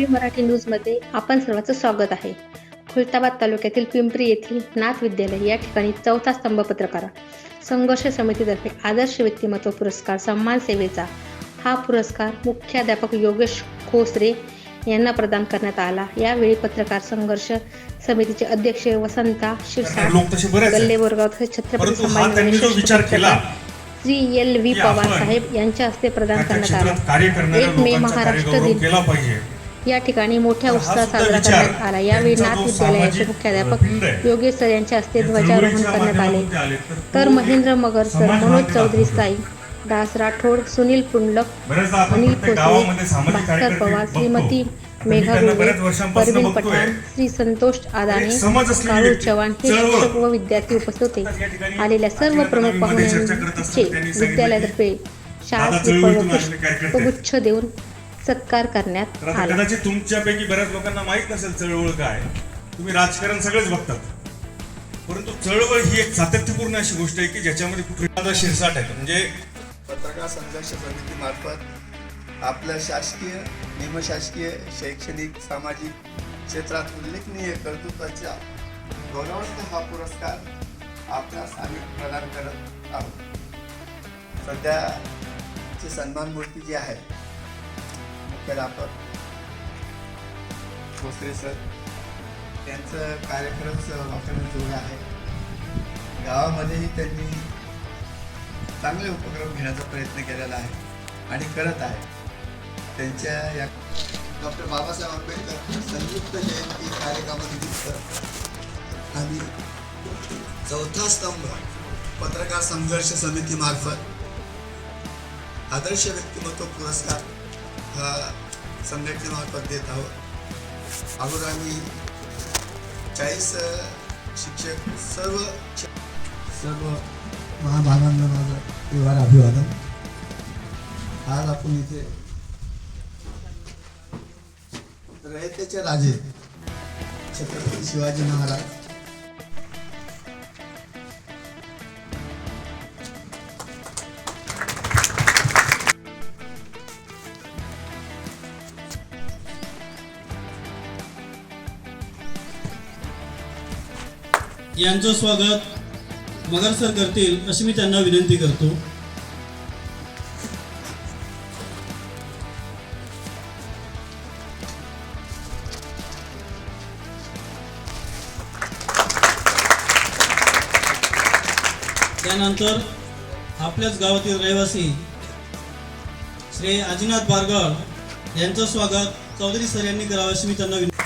TV Marathi न्यूजमध्ये आपण सर्वांचं स्वागत आहे. खुलताबाद तालुक्यातील पिंपरी येथील नाथ विद्यालय या ठिकाणी चौथा स्तंभ पत्रकार संघर्ष समितीतर्फे आदर्श व्यक्तिमत्व पुरस्कार सन्मान सेवेचा हा पुरस्कार मुख्याध्यापक योगेश खोसरे यांना प्रदान करण्यात आला. यावेळी पत्रकार संघर्ष समितीचे अध्यक्ष वसंता शिरसाट आहेत. गल्ले बोरगाव छत्रपती संभाजी श्री एल व्ही पवार साहेब यांच्या हस्ते प्रदान करण्यात आला. एक मे महाराष्ट्र दिन. या ठिकाणी मोठ्या हा उत्साहात सुद्धा साजरा करण्यात आला यावेळी नाथ विद्यालयाचे मुख्याध्यापक योगेश सर यांच्या हस्ते ध्वजारोहण करण्यात आले. तर महेंद्र मगर सर मनोज चौधरी. साई दास राठोड सुनील पुंडलक अनिल कोसळे भास्कर पवार. श्रीमती मेघा परवीन. पठाण श्री संतोष आदाने काळू. चव्हाण हे. शिक्षक व विद्यार्थी उपस्थित होते आलेल्या सर्व प्रमुख पाहुण्यांचे विद्यालयातर्फे शाळा. पुष्पगुच्छ देऊन सत्कार करण्यात तर आता आला. कदाचित तुमच्यापैकी बऱ्याच लोकांना माहीत नसेल चळवळ काय. तुम्ही राजकारण सगळेच बघतात. परंतु चळवळ ही एक सातत्यपूर्ण अशी गोष्ट आहे की ज्याच्यामध्ये कुठे शिरसाट आहे. म्हणजे पत्रकार संघर्ष समितीमार्फत आपल्या शासकीय निमशासकीय शैक्षणिक सामाजिक क्षेत्रात उल्लेखनीय कर्तृत्वाच्या गौरवार्थ हा पुरस्कार आपल्यास आम्ही प्रदान करत आहोत. सध्याची सन्मान मूर्ती जी आहे मुख्याध्यापक भोसले सर त्यांचं कार्य खरंच वाखाणण्याजोगं आहे. गावामध्येही त्यांनी चांगले उपक्रम घेण्याचा प्रयत्न केलेला आहे आणि करत आहे. त्यांच्या या डॉक्टर बाबासाहेब आंबेडकर संयुक्त जयंती कार्यक्रमानिमित्त आम्ही चौथा स्तंभ पत्रकार संघर्ष समितीमार्फत आदर्श व्यक्तिमत्व पुरस्कार संघटनेमार्फत देत आहोत. अगोदर आम्ही चाळीस शिक्षक सर्व सर्व महाभागांना माझं व्यवहार अभिवादन. आज आपण इथे रयतेचे राजे छत्रपती शिवाजी महाराज यांचं स्वागत मगर सर करतील अशी मी त्यांना विनंती करतो. त्यानंतर आपल्याच गावातील रहिवासी श्री आजीनाथ बारगळ यांचं स्वागत चौधरी सर यांनी करावं अशी मी त्यांना विनंती